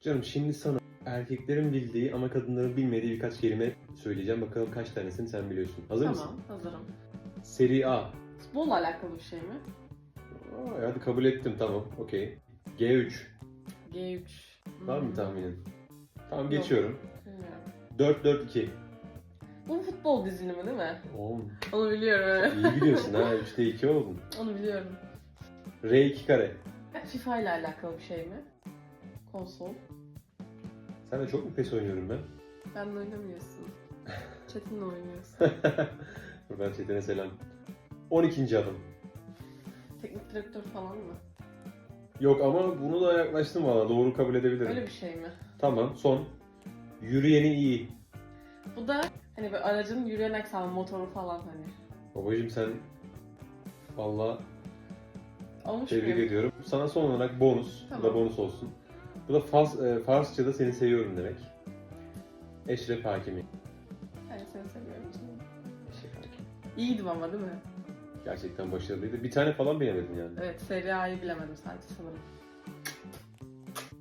Canım şimdi sana erkeklerin bildiği ama kadınların bilmediği birkaç kelime söyleyeceğim. Bakalım kaç tanesini sen biliyorsun. Hazır tamam, mısın? hazırım. Seri A. Futbolla alakalı bir şey mi? Aa, hadi kabul ettim tamam. Okey. G3. G3. Var mı Hmm, tahminin? Tamam geçiyorum. Bilmiyorum. 4-4-2. Bu futbol dizilimi değil mi? Oğlum Onu biliyorum iyi gidiyorsun ha. 3'te 2 oldun. Onu biliyorum. R2 kare. FIFA ile alakalı bir şey mi? Konsol. Sen de çok mu pes oynuyorum ben? Ben oynamıyorsun. Çetin'le oynuyorsun. Buradan Çetin'e selam. 12. adım. Teknik direktör falan mı? Yok ama bunu da yaklaştım valla. Doğru kabul edebilirim. Öyle bir şey mi? Tamam son. Yürüyeni iyi. Bu da hani böyle aracın yürüyen aksamı, motoru falan hani. Babacım sen valla Olmuş tebrik muyum? ediyorum. Sana son olarak bonus. Bu da Tamam. bonus olsun. Bu da Fars, e, Farsça'da seni seviyorum demek. Eşref Hakimi. Ben seni seviyorum canım. Eşref Hakimi. İyiydim ama değil mi? Gerçekten başarılıydı. Bir tane falan bilemedin yani. Evet, Serie A'yı bilemedim sadece sanırım.